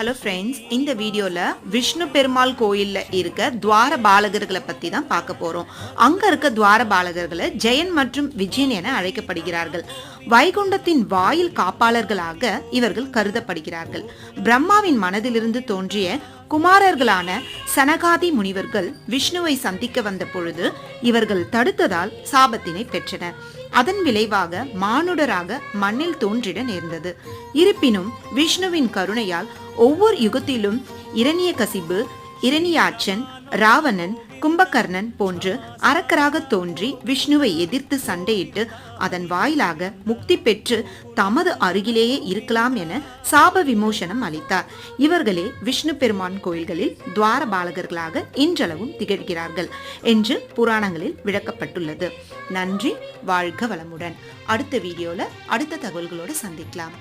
Hello friends இந்த வீடியோவில் விஷ்ணு பெருமாள் கோயிலில் இருக்க துவார பாலகர்களை பற்றி தான் பார்க்க போகிறோம் அங்கே இருக்க துவார பாலகர்களை ஜெயன் மற்றும் விஜயன் என அழைக்கப்படுகிறார்கள். வைகுண்டத்தின் வாயில் காப்பாளர்களாக இவர்கள் கருதப்படுகிறார்கள். பிரம்மாவின் மனதிலிருந்து தோன்றிய குமாரர்களான சனகாதி முனிவர்கள் விஷ்ணுவை சந்திக்க வந்த பொழுது இவர்கள் தடுத்ததால் சாபத்தினை பெற்றனர். அதன் விளைவாக மானுடராக மண்ணில் தோன்றிட நேர்ந்தது. இருப்பினும் விஷ்ணுவின் கருணையால் ஒவ்வொரு யுகத்திலும் இரணிய கசிபு இரணியாச்சன் ராவணன் கும்பகர்ணன் போன்று அரக்கராக தோன்றி விஷ்ணுவை எதிர்த்து சண்டையிட்டு அதன் வாயிலாக முக்தி பெற்று தமது அருகிலேயே இருக்கலாம் என சாப விமோசனம் அளித்தார். இவர்களே விஷ்ணு பெருமான் கோயில்களில் துவார பாலகர்களாக இன்றளவும் திகழ்கிறார்கள் என்று புராணங்களில் விளக்கப்பட்டுள்ளது. நன்றி வாழ்க வளமுடன். அடுத்த வீடியோல அடுத்த தகவல்களோடு சந்திக்கலாம்.